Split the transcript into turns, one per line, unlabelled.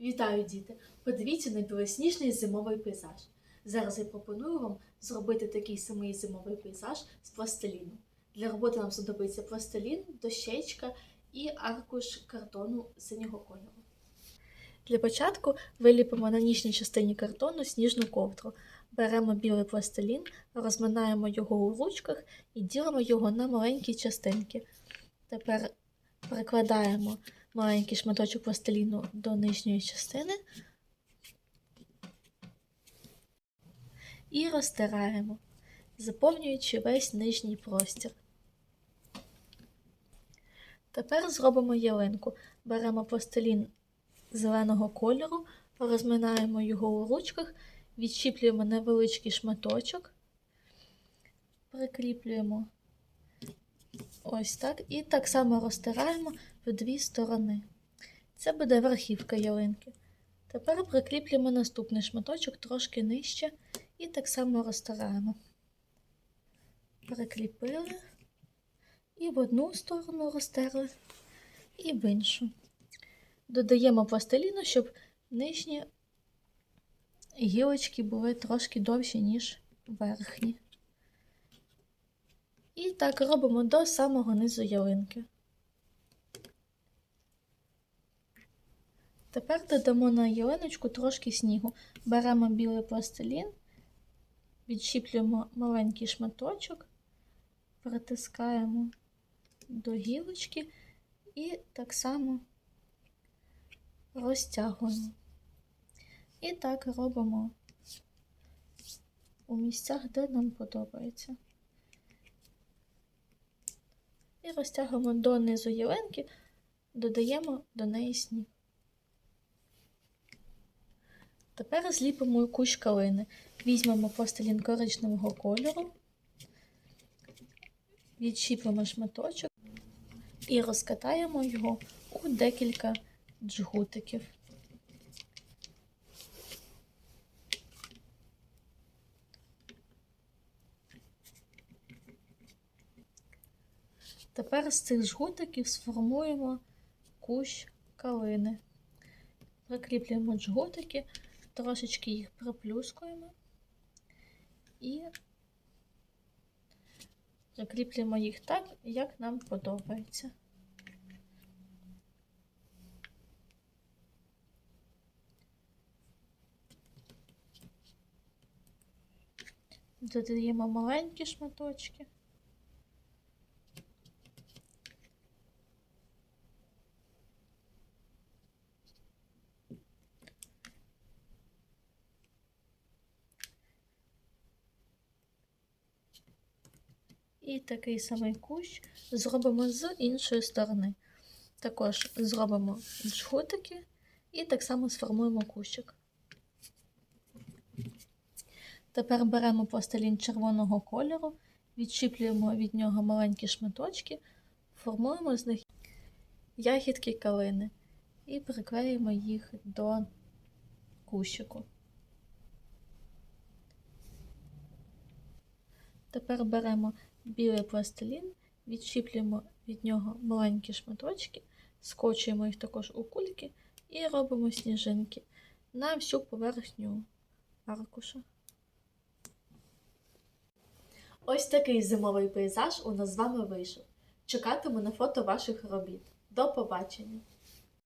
Вітаю, діти! Подивіться на білосніжний зимовий пейзаж. Зараз я пропоную вам зробити такий самий зимовий пейзаж з пластиліну. Для роботи нам знадобиться пластилін, дощечка і аркуш картону синього кольору. Для початку виліпимо на ніжній частині картону сніжну ковдру. Беремо білий пластилін, розминаємо його у ручках і ділимо його на маленькі частинки. Тепер прикладаємо маленький шматочок пластиліну до нижньої частини і розтираємо, заповнюючи весь нижній простір. Тепер зробимо ялинку. Беремо пластилін зеленого кольору, розминаємо його у ручках, відщіплюємо невеличкий шматочок, прикріплюємо ось так, і так само розтираємо в дві сторони. Це буде верхівка ялинки. Тепер прикріплюємо наступний шматочок трошки нижче і так само розтираємо. Прикріпили і в одну сторону розтерли, і в іншу. Додаємо пластиліну, щоб нижні гілочки були трошки довші, ніж верхні. І так робимо до самого низу ялинки. Тепер додамо на ялиночку трошки снігу. Беремо білий пластилін, відщіплюємо маленький шматочок, притискаємо до гілочки і так само розтягуємо. І так робимо у місцях, де нам подобається. І стягуємо до ялинки, додаємо до неї сніг. Тепер зліпимо кущ калини. Візьмемо пластилін коричневого кольору, відчіпимо шматочок і розкатаємо його у декілька джгутиків. Тепер з цих жгутиків сформуємо кущ калини. Прикріплюємо джгутики, трошечки їх приплюскуємо і прикріплюємо їх так, як нам подобається. Додаємо маленькі шматочки. І такий самий кущ зробимо з іншої сторони. Також зробимо джгутики і так само сформуємо кущик. Тепер беремо пластилін червоного кольору, відчіплюємо від нього маленькі шматочки, формуємо з них ягідки калини і приклеїмо їх до кущику. Тепер беремо білий пластилін, відщіплюємо від нього маленькі шматочки, скочуємо їх також у кульки і робимо сніжинки на всю поверхню аркуша. Ось такий зимовий пейзаж у нас з вами вийшов. Чекатиму на фото ваших робіт. До побачення!